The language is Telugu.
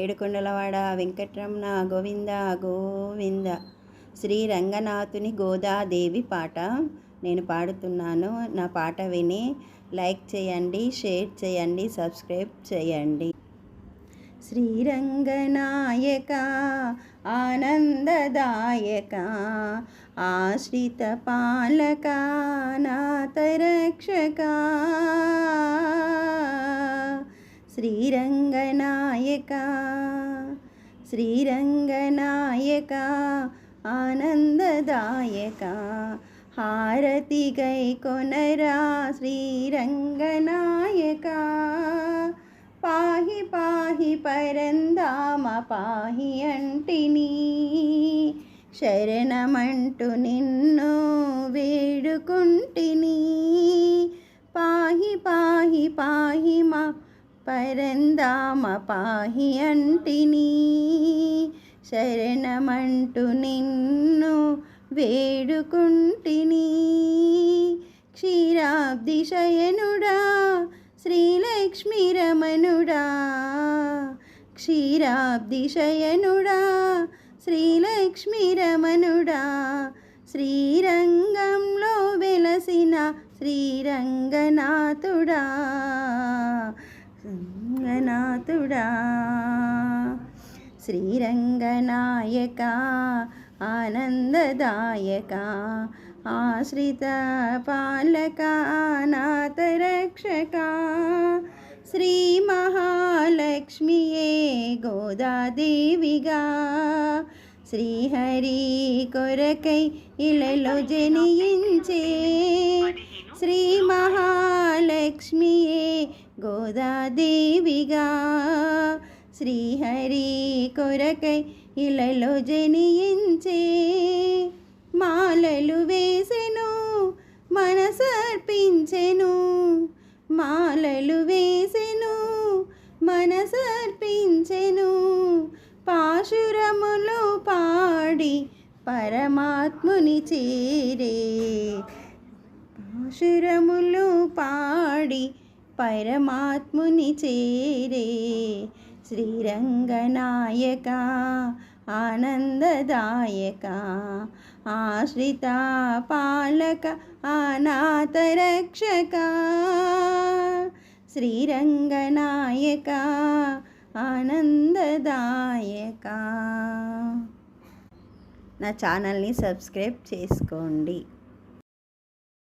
ఏడుకొండలవాడ వెంకటరమణ గోవింద గోవింద. శ్రీ రంగనాథుని గోదాదేవి పాట నేను పాడుతున్నాను. నా పాట విని లైక్ చేయండి షేర్ చేయండి సబ్స్క్రైబ్ చేయండి. శ్రీరంగనాయక ఆనందదాయక ఆశ్రిత పాలక నాథరక్షక నాయక శ్రీరంగనాయక ఆనందదాయక హారతి గై కొనరా శ్రీరంగనాయక పాహి పాహి పరందామ పాహి అంటిని శరణమంటూ నిన్ను వేడుకుంటిని. పరందామ పాహి అంటిని. శరణమంటూ నిన్ను వేడుకుంటిని. క్షీరాబ్ది శయనుడా శ్రీలక్ష్మీ రమణుడా. క్షీరాబ్ది శయనుడా శ్రీలక్ష్మీ రమణుడా. శ్రీరంగంలో వెలసిన శ్రీరంగనాథుడా. రంగనాథుడా శ్రీరంగనాయక ఆనందదాయక ఆశ్రిత పాలక నాథరక్షక శ్రీ మహాలక్ష్మియే గోదాదేవిగా శ్రీహరి కొరకై ఇలలో జనించే గోదాదేవిగా శ్రీహరి కొరకై ఇలలో జనించే మాలలు వేసెను మనసర్పించెను. మాలలు వేసెను మనసర్పించెను. పాశురములు పాడి పరమాత్ముని చేరే. పాశురములు పాడి పరమాత్ముని చేరే శ్రీరంగనాయక ఆనందదాయక ఆశ్రిత పాలక అనాథరక్షక శ్రీరంగనాయక ఆనందదాయక. నా ఛానల్ని సబ్స్క్రైబ్ చేసుకోండి.